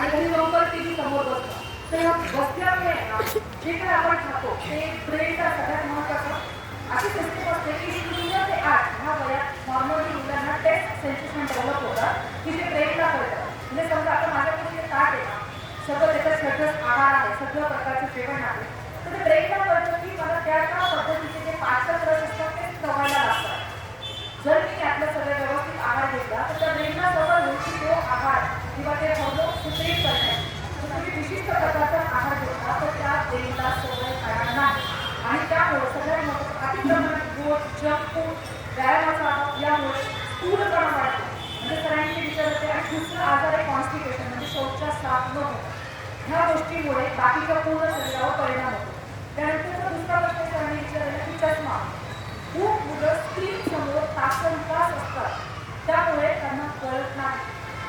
आणि घरी जाऊन परत टी व्ही समोर बसतो. तर ह्या बसल्यामुळे जे काही आपण खातो ते ब्रेनचा सगळ्यात महत्त्वाचं अशी सिस्टीम असते की शून्य ते आठ ह्या वयात नॉर्मली मुलांना टेस्ट सेन्सेशन डेव्हलप होतात की ते ब्रेनला कळतं. म्हणजे समजा आता माझ्याकडे जे ताट आहे ना सगळं त्याच्यात सगळं आहार आहे सगळं प्रकारचं जेवण आहे तर ते ब्रेनला कळतं की मला त्या त्या पद्धतीचे जे पाचक रस असतात ते चवायला लागतात जर मी त्यातलं सगळं व्यवस्थित आहार घेतला तर त्या ब्रेनला सवय होईल की तो आहार किंवा ते हॉर्मोन सुप्रीत करणे जर तुम्ही विशिष्ट प्रकारचा आहार घेतला तर त्या ब्रेनला सवय करणार नाही आणि त्यामुळे सगळ्यात महत्त्वाचं अति प्रमाणात गोड जंक फूड व्यायामाचा यामुळे यामुळे प्रमाण वाढतो. म्हणजे सरांनी विचार होते आणि दुसरा आजार आहे कॉन्स्टिपेशन म्हणजे शौचा साफ न होतो ह्या गोष्टीमुळे बाकीच्या पूर्ण शरीरावर परिणाम होतो. त्यानंतरचा दुसरा प्रश्न सरांनी विचारलेला की चष्मा. खूप मुलं स्क्रीन समोर तासन तास असतात. त्यामुळे त्यांना कळत नाही.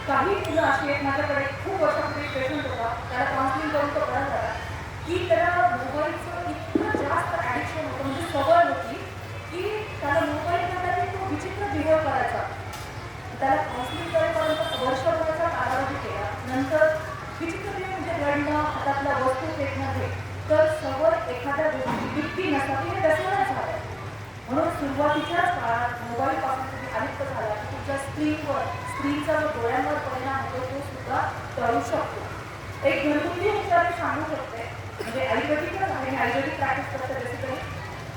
काही मुलं अशी आहेत माझ्याकडे खूप वर्षापूर्वी पेशंट होता त्याला काउन्सिलिंग करून तो कळत झाला की त्याला मोबाईलचं इतकं जास्त ॲडिक्शन होतं म्हणजे सवय होती की त्याला मोबाईल तरी तो विचित्र बिहेव करायचा त्याला काउन्सिलिंग करेपर्यंत वर्षभराचा कालावधी केला. नंतर विचित्र म्हणजे रडणं हातातल्या वस्तू फेकणं हे तर सवय एखाद्या गोष्टी इतकी नसतात हे व्यसनच झालं म्हणून सुरुवातीच्याच काळात मोबाईलपासून तुम्ही अलिप्त झाला की तुमच्या स्क्रीनवर स्क्रीनचा जो डोळ्यांवर परिणाम होतो तो सुद्धा टळू शकतो. एक घरगुती उपचार सांगू शकते. म्हणजे आयुर्वेदिकच आहे मी आयुर्वेदिक प्रॅक्टिस करते बेसिकली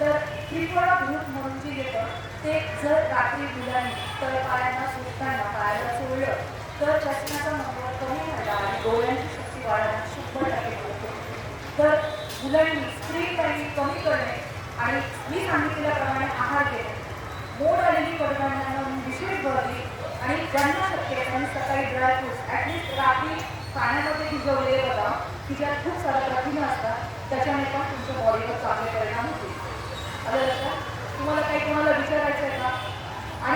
तर त्रिफळा भूत म्हणून जे येतं ते जर रात्री मुलांनी तर सुटताना पायाला सोडलं तर चष्म्याचा नंबर कमी झाला आणि डोळ्यांची शक्ती वाढायला शंभर टक्के मदत तर मुलांनी स्क्रीन टाईम कमी करणे आणि मी सांगितल्याप्रमाणे आहार घेणे मोड आलेली कडधान्यांना विशेष भरली आणि ज्यांना शक्य आहे त्यांनी सकाळी ड्रायफ्रुट्स ॲटलिस्ट रात्री पाण्यामध्ये भिजवलेले बघा की ज्यात खूप साऱ्या प्रथिनं असतात त्याच्याने पण तुमच्या बॉडीवर चांगले परिणाम होतील.